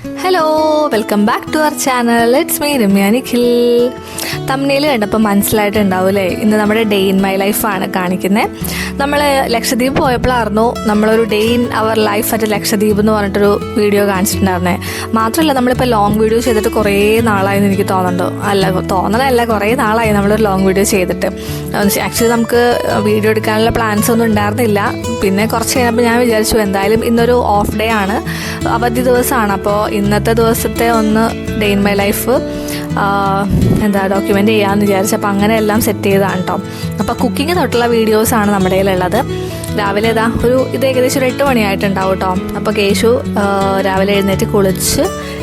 Hello welcome back to our channel it's me Ramya Nikhil തമ്മിൽ കണ്ടപ്പോൾ മനസ്സിലായിട്ടുണ്ടാവൂലേ? ഇന്ന് നമ്മുടെ ഡേ ഇൻ മൈ ലൈഫാണ് കാണിക്കുന്നത് നമ്മൾ ലക്ഷദ്വീപ് പോയപ്പോഴായിരുന്നു നമ്മളൊരു day in our life at Lakshadweep എന്ന് പറഞ്ഞിട്ടൊരു വീഡിയോ കാണിച്ചിട്ടുണ്ടായിരുന്നേ. മാത്രമല്ല നമ്മളിപ്പോൾ ലോങ് വീഡിയോ ചെയ്തിട്ട് കുറേ നാളായെന്ന് എനിക്ക് തോന്നുന്നുണ്ടോ. അല്ല തോന്നണമല്ല കുറേ നാളായി നമ്മളൊരു ലോങ് വീഡിയോ ചെയ്തിട്ട്. ആക്ച്വലി നമുക്ക് വീഡിയോ എടുക്കാനുള്ള പ്ലാൻസ് ഒന്നും ഉണ്ടായിരുന്നില്ല. പിന്നെ കുറച്ച് കഴിഞ്ഞപ്പോൾ ഞാൻ വിചാരിച്ചു എന്തായാലും ഇന്നൊരു ഓഫ് ഡേ ആണ്. അവധി ദിവസമാണ് അപ്പോൾ ഇന്നത്തെ ദിവസത്തെ ഒന്ന് ഡേ ഇൻ മൈ ലൈഫ് എന്താ ഡോക്യുമെന്റ് ചെയ്യാമെന്ന് വിചാരിച്ചു അപ്പോൾ അങ്ങനെ എല്ലാം സെറ്റ് ചെയ്തതാണ് കേട്ടോ അപ്പോൾ കുക്കിംഗ് തൊട്ടുള്ള വീഡിയോസാണ് നമ്മുടെ കയ്യിലുള്ളത്. രാവിലെ ഇതാ ഒരു ഇത് ഏകദേശം ഒരു എട്ട് മണിയായിട്ടുണ്ടാവും കേട്ടോ അപ്പോൾ കേശു രാവിലെ എഴുന്നേറ്റ് കുളിച്ച്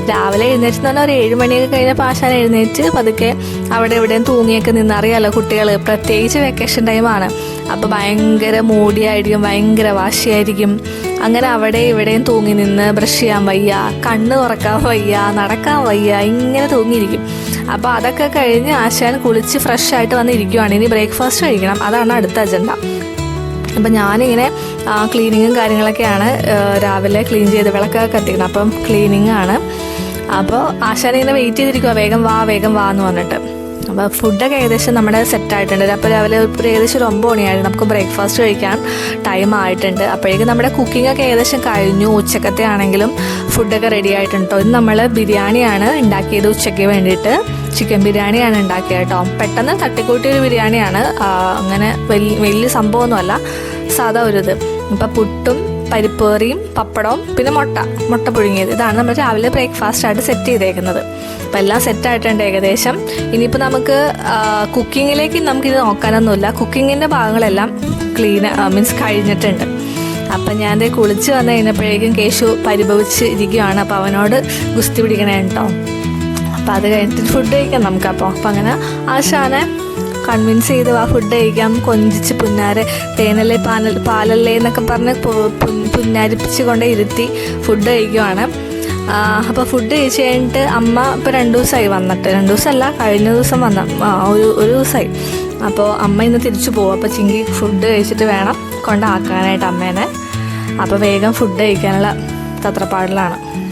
രാവിലെ എഴുന്നേറ്റ് എന്ന് പറഞ്ഞാൽ ഒരു ഏഴ് മണിയൊക്കെ കഴിഞ്ഞപ്പോൾ ആശാൻ എഴുന്നേറ്റ് പതുക്കെ അവിടെ എവിടെയും തൂങ്ങിയൊക്കെ നിന്നറിയാലോ കുട്ടികൾ പ്രത്യേകിച്ച് വെക്കേഷൻ ടൈമാണ് അപ്പോൾ ഭയങ്കര മൂടിയായിരിക്കും ഭയങ്കര വാശിയായിരിക്കും. അങ്ങനെ അവിടെ ഇവിടെയും തൂങ്ങി നിന്ന് ബ്രഷ് ചെയ്യാൻ വയ്യ കണ്ണ് തുറക്കാൻ വയ്യ നടക്കാൻ വയ്യ ഇങ്ങനെ തൂങ്ങിയിരിക്കും. അപ്പോൾ അതൊക്കെ കഴിഞ്ഞ് ആശാൻ കുളിച്ച് ഫ്രഷ് ആയിട്ട് വന്നിരിക്കുവാണ് ഇനി ബ്രേക്ക്ഫാസ്റ്റ് കഴിക്കണം. അതാണ് അടുത്ത അജണ്ട അപ്പം ഞാനിങ്ങനെ ക്ലീനിങ്ങും കാര്യങ്ങളൊക്കെയാണ് രാവിലെ ക്ലീൻ ചെയ്ത് വിളക്കൊക്കെ കത്തിക്കണം അപ്പം ക്ലീനിങ്ങാണ് അപ്പോൾ ആശാൻ ഇങ്ങനെ വെയിറ്റ് ചെയ്തിരിക്കുക വേഗം വാ വേഗം വാ എന്ന് പറഞ്ഞിട്ട്. അപ്പോൾ ഫുഡൊക്കെ ഏകദേശം നമ്മുടെ സെറ്റ് ആയിട്ടുണ്ട്. അപ്പോൾ രാവിലെ ഒരു ഏകദേശം ഒരു ഒമ്പത് മണിയായിരുന്നു നമുക്ക് ബ്രേക്ക്ഫാസ്റ്റ് കഴിക്കാൻ ടൈം ആയിട്ടുണ്ട്. അപ്പോഴേക്കും നമ്മുടെ കുക്കിംഗ് ഒക്കെ ഏകദേശം കഴിഞ്ഞു. ഉച്ചക്കത്തെ ആണെങ്കിലും ഫുഡൊക്കെ റെഡി ആയിട്ടുണ്ട് ഇത് നമ്മൾ ബിരിയാണിയാണ് ഉണ്ടാക്കിയത് ഉച്ചയ്ക്ക് വേണ്ടിയിട്ട്. ചിക്കൻ ബിരിയാണിയാണ് ഉണ്ടാക്കിയത് കേട്ടോ പെട്ടെന്ന് തട്ടിക്കൂട്ടിയ ഒരു ബിരിയാണിയാണ്. അങ്ങനെ വലിയ വലിയ സംഭവമൊന്നുമല്ല. സാധാ ഒരു ഇത്. ഇപ്പം പുട്ടും പരിപ്പേറിയും പപ്പടവും പിന്നെ മുട്ട മുട്ട പുഴുങ്ങിയത്. ഇതാണ് നമ്മൾ രാവിലെ ബ്രേക്ക്ഫാസ്റ്റ് ആയിട്ട് സെറ്റ് ചെയ്തേക്കുന്നത്. അപ്പം എല്ലാം സെറ്റായിട്ടുണ്ട് ഏകദേശം. ഇനിയിപ്പോൾ നമുക്ക് കുക്കിങ്ങിലേക്ക് നമുക്കിത് നോക്കാനൊന്നുമില്ല. കുക്കിങ്ങിന്റെ ഭാഗങ്ങളെല്ലാം ക്ലീൻ മീൻസ് കഴിഞ്ഞിട്ടുണ്ട്. അപ്പം ഞാൻ കുളിച്ച് വന്ന് കഴിഞ്ഞപ്പോഴേക്കും കേശു പരിഭവിച്ച് ഇരിക്കുകയാണ് അപ്പം അവനോട് ഗുസ്തി പിടിക്കണേ കേട്ടോ അപ്പം അത് കഴിഞ്ഞിട്ട് ഫുഡ് കഴിക്കാം നമുക്കപ്പോൾ അപ്പം അങ്ങനെ ആശാനെ കൺവിൻസ് ചെയ്ത് ആ ഫുഡ് കഴിക്കാം കൊഞ്ചിച്ച് പുന്നാരെ തേനല്ലേ പാനൽ പാലല്ലേ എന്നൊക്കെ പറഞ്ഞ് പു- പുന്നാരിപ്പിച്ച് കൊണ്ട് ഇരുത്തി ഫുഡ് കഴിക്കുവാണ്. അപ്പോൾ ഫുഡ് കഴിച്ച് കഴിഞ്ഞിട്ട് അമ്മ ഇപ്പോൾ രണ്ട് ദിവസമായി വന്നിട്ട്. രണ്ട് ദിവസമല്ല കഴിഞ്ഞ ദിവസം വന്ന ഒരു ഒരു ദിവസമായി അപ്പോൾ അമ്മ ഇന്ന് തിരിച്ചു പോകും അപ്പോൾ ചിങ്കി ഫുഡ് കഴിച്ചിട്ട് വേണം കൊണ്ടാക്കാനായിട്ട് അമ്മേനെ. അപ്പോൾ വേഗം ഫുഡ് കഴിക്കാനുള്ള തത്രപ്പാടിലാണ്.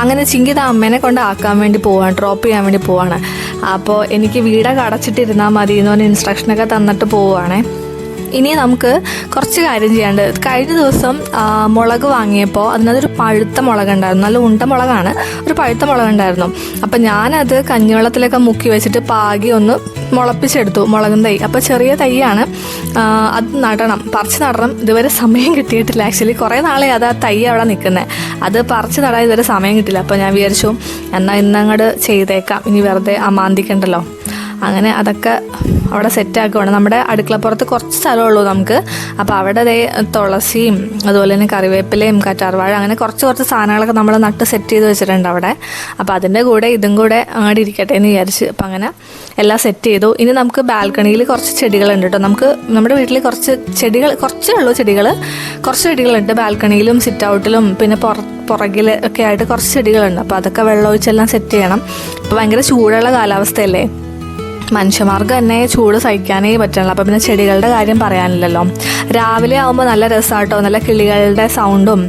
അങ്ങനെ ചിങ്കിത അമ്മേനെ കൊണ്ട് ആക്കാൻ വേണ്ടി പോവാണ് ഡ്രോപ്പ് ചെയ്യാൻ വേണ്ടി പോവാണ്. അപ്പോൾ എനിക്ക് വീടൊക്കെ അടച്ചിട്ടിരുന്നാൽ മതി എന്ന് പറഞ്ഞ് ഇൻസ്ട്രക്ഷനൊക്കെ തന്നിട്ട് പോവുകയാണേ ഇനി നമുക്ക് കുറച്ച് കാര്യം ചെയ്യാണ്ട്. കഴിഞ്ഞ ദിവസം മുളക് വാങ്ങിയപ്പോൾ അതിനകത്തൊരു പഴുത്ത മുളക് ഉണ്ടായിരുന്നു നല്ല ഉണ്ട മുളകാണ്. ഒരു പഴുത്ത മുളക് ഉണ്ടായിരുന്നു അപ്പം ഞാനത് കഞ്ഞിവെള്ളത്തിലൊക്കെ മുക്കി വെച്ചിട്ട് പാകി ഒന്ന് മുളപ്പിച്ചെടുത്തു. മുളകും തൈ. അപ്പോൾ ചെറിയ തൈയാണ്. അത് നടണം. പറിച്ച് നടണം. ഇതുവരെ സമയം കിട്ടിയിട്ടില്ല. ആക്ച്വലി കുറേ നാളെ അത് ആ തൈ അവിടെ നിൽക്കുന്നത് അത് പറിച്ച് നടാൻ ഇതുവരെ സമയം കിട്ടില്ല അപ്പോൾ ഞാൻ വിചാരിച്ചു എന്നാൽ ഇന്നങ്ങോട്ട് ചെയ്തേക്കാം. ഇനി വെറുതെ അമാന്തിക്കണ്ടല്ലോ. അങ്ങനെ അതൊക്കെ അവിടെ സെറ്റാക്കുവാണ് നമ്മുടെ അടുക്കളപ്പുറത്ത് കുറച്ച് സ്ഥലമുള്ളൂ നമുക്ക്. അപ്പോൾ അവിടെ ദേ തുളസിയും അതുപോലെ തന്നെ കറിവേപ്പിലയും കറ്റാർവാഴ അങ്ങനെ കുറച്ച് കുറച്ച് സാധനങ്ങളൊക്കെ നമ്മൾ നട്ട് സെറ്റ് ചെയ്ത് വെച്ചിട്ടുണ്ട് അവിടെ. അപ്പോൾ അതിന്റെ കൂടെ ഇതും കൂടെ അങ്ങോട്ട് ഇരിക്കട്ടെ എന്ന് വിചാരിച്ച് അപ്പം അങ്ങനെ എല്ലാം സെറ്റ് ചെയ്തു. ഇനി നമുക്ക് ബാൽക്കണിയിൽ കുറച്ച് ചെടികളുണ്ട് കേട്ടോ. നമുക്ക് നമ്മുടെ വീട്ടിൽ കുറച്ച് ചെടികൾ കുറച്ചേ ഉള്ളൂ ചെടികൾ കുറച്ച് ചെടികളുണ്ട്. ബാൽക്കണിയിലും സിറ്റ് ഔട്ടിലും പിന്നെ പുറ പുറകിൽ ഒക്കെ ആയിട്ട് കുറച്ച് ചെടികളുണ്ട്. അപ്പോൾ അതൊക്കെ വെള്ളമൊഴിച്ചെല്ലാം സെറ്റ് ചെയ്യണം. ഇപ്പോൾ ഭയങ്കര ചൂടുള്ള കാലാവസ്ഥയല്ലേ? മനുഷ്യന്മാർക്ക് തന്നെ ചൂട് സഹിക്കാനേ പറ്റണില്ല. അപ്പോൾ പിന്നെ ചെടികളുടെ കാര്യം പറയാനില്ലല്ലോ. രാവിലെ ആകുമ്പോൾ നല്ല രസമാട്ടോ നല്ല കിളികളുടെ സൗണ്ടും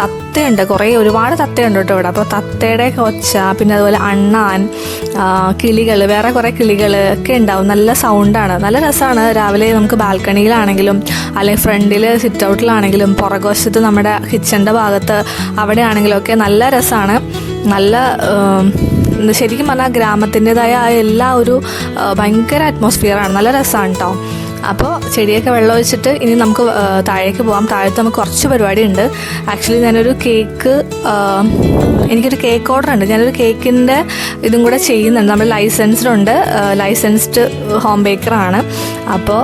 തത്തയുണ്ട്. കുറേ ഒരുപാട് തത്തയുണ്ട് കേട്ടോ ഇവിടെ. അപ്പോൾ തത്തയുടെ ഒച്ച പിന്നെ അതുപോലെ അണ്ണാൻ കിളികൾ വേറെ കുറേ കിളികൾ ഒക്കെ ഉണ്ടാവും. നല്ല സൗണ്ടാണ് നല്ല രസമാണ് രാവിലെ നമുക്ക് ബാൽക്കണിയിലാണെങ്കിലും അല്ലെങ്കിൽ ഫ്രണ്ടിൽ സിറ്റ് ഔട്ടിലാണെങ്കിലും പുറകുവശത്ത് നമ്മുടെ കിച്ചന്റെ ഭാഗത്ത് അവിടെ ആണെങ്കിലും ഒക്കെ നല്ല രസമാണ് നല്ല ശരിക്കും പറഞ്ഞാൽ ഗ്രാമത്തിന്റെതായ ആ എല്ലാ ഒരു ഭയങ്കര അറ്റ്മോസ്ഫിയറാണ് നല്ല രസമാണ് കേട്ടോ അപ്പോൾ ചെടിയൊക്കെ വെള്ളം ഒഴിച്ചിട്ട് ഇനി നമുക്ക് താഴേക്ക് പോകാം താഴത്ത് നമുക്ക് കുറച്ച് പരിപാടി ഉണ്ട് ആക്ച്വലി ഞാനൊരു കേക്ക് എനിക്കൊരു കേക്ക് ഓർഡർ ഉണ്ട്. ഞാനൊരു കേക്കിന്റെ ഇതും കൂടെ ചെയ്യുന്നുണ്ട്. നമ്മൾ ലൈസൻസ്ഡ് ഉണ്ട്. ലൈസൻസ്ഡ് ഹോം ബേക്കറാണ് അപ്പോൾ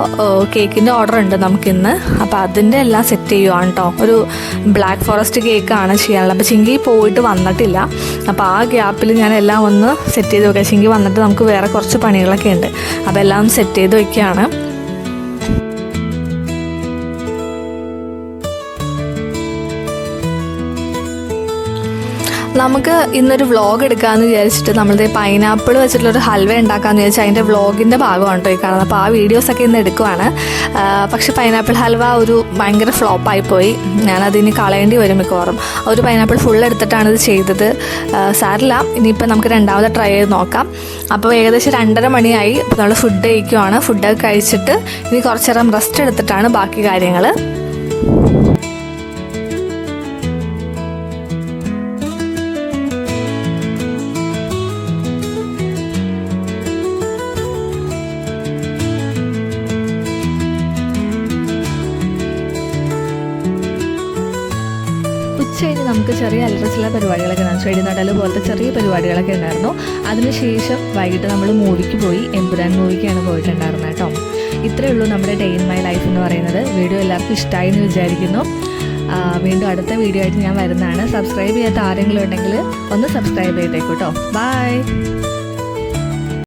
കേക്കിന്റെ ഓർഡർ ഉണ്ട് നമുക്കിന്ന്. അപ്പോൾ അതിന്റെ എല്ലാം സെറ്റ് ചെയ്യുവാണ് കേട്ടോ ഒരു ബ്ലാക്ക് ഫോറസ്റ്റ് കേക്കാണ് ചെയ്യാനുള്ളത്. അപ്പോൾ ചിങ്കി പോയിട്ട് വന്നിട്ടില്ല. അപ്പോൾ ആ ഗ്യാപ്പിൽ ഞാൻ എല്ലാം ഒന്ന് സെറ്റ് ചെയ്ത് വെക്കാം. ചിങ്കി വന്നിട്ട് നമുക്ക് വേറെ കുറച്ച് പണികളൊക്കെ ഉണ്ട്. അപ്പോൾ എല്ലാം സെറ്റ് ചെയ്ത് വെക്കുകയാണ്. നമുക്ക് ഇന്നൊരു വ്ളോഗ് എടുക്കാമെന്ന് വിചാരിച്ചിട്ട് നമ്മളത് പൈനാപ്പിൾ വെച്ചിട്ടുള്ള ഒരു ഹൽവ ഉണ്ടാക്കാമെന്ന് വിചാരിച്ചാൽ അതിന്റെ വ്ളോഗിന്റെ ഭാഗമാണ് കേട്ടോ ഈ കാണുന്നത്. അപ്പോൾ ആ വീഡിയോസൊക്കെ ഇന്ന് എടുക്കുവാണ്. പക്ഷെ പൈനാപ്പിൾ ഹൽവ ഒരു ഭയങ്കര ഫ്ലോപ്പായി പോയി. ഞാനതിന് കളയേണ്ടി വരും മിക്കവാറും. ഒരു പൈനാപ്പിൾ ഫുൾ എടുത്തിട്ടാണ് ഇത് ചെയ്തത്. സാരില്ല. ഇനിയിപ്പോൾ നമുക്ക് രണ്ടാമത്തെ ട്രൈ ചെയ്ത് നോക്കാം. അപ്പോൾ ഏകദേശം രണ്ടര മണിയായി. നമ്മൾ ഫുഡ് കഴിക്കുവാണ്. ഫുഡ് കഴിച്ചിട്ട് ഇനി കുറച്ചേരം റെസ്റ്റ് എടുത്തിട്ടാണ് ബാക്കി കാര്യങ്ങൾ കഴിഞ്ഞ് നമുക്ക് ചെറിയ അല്ലറച്ചില്ല പരിപാടികളൊക്കെ ഉണ്ടായിരുന്നു. ചെടി നടൽ പോലത്തെ ചെറിയ പരിപാടികളൊക്കെ ഉണ്ടായിരുന്നു. അതിനുശേഷം വൈകിട്ട് നമ്മൾ മൂവിക്ക് പോയി എമ്പുരാൻ മൂവിക്കാണ് പോയിട്ടുണ്ടായിരുന്നത് കേട്ടോ. ഇത്രയേ ഉള്ളൂ നമ്മുടെ ഡേ ഇൻ മൈ ലൈഫ് എന്ന് പറയുന്നത്. വീഡിയോ എല്ലാവർക്കും ഇഷ്ടമായി എന്ന് വിചാരിക്കുന്നു വീണ്ടും അടുത്ത വീഡിയോ ആയിട്ട് ഞാൻ വരുന്നതാണ്. സബ്സ്ക്രൈബ് ചെയ്യാത്ത ആരെങ്കിലും ഉണ്ടെങ്കിൽ ഒന്ന് സബ്സ്ക്രൈബ് ചെയ്തേക്കൂട്ടോ ബൈ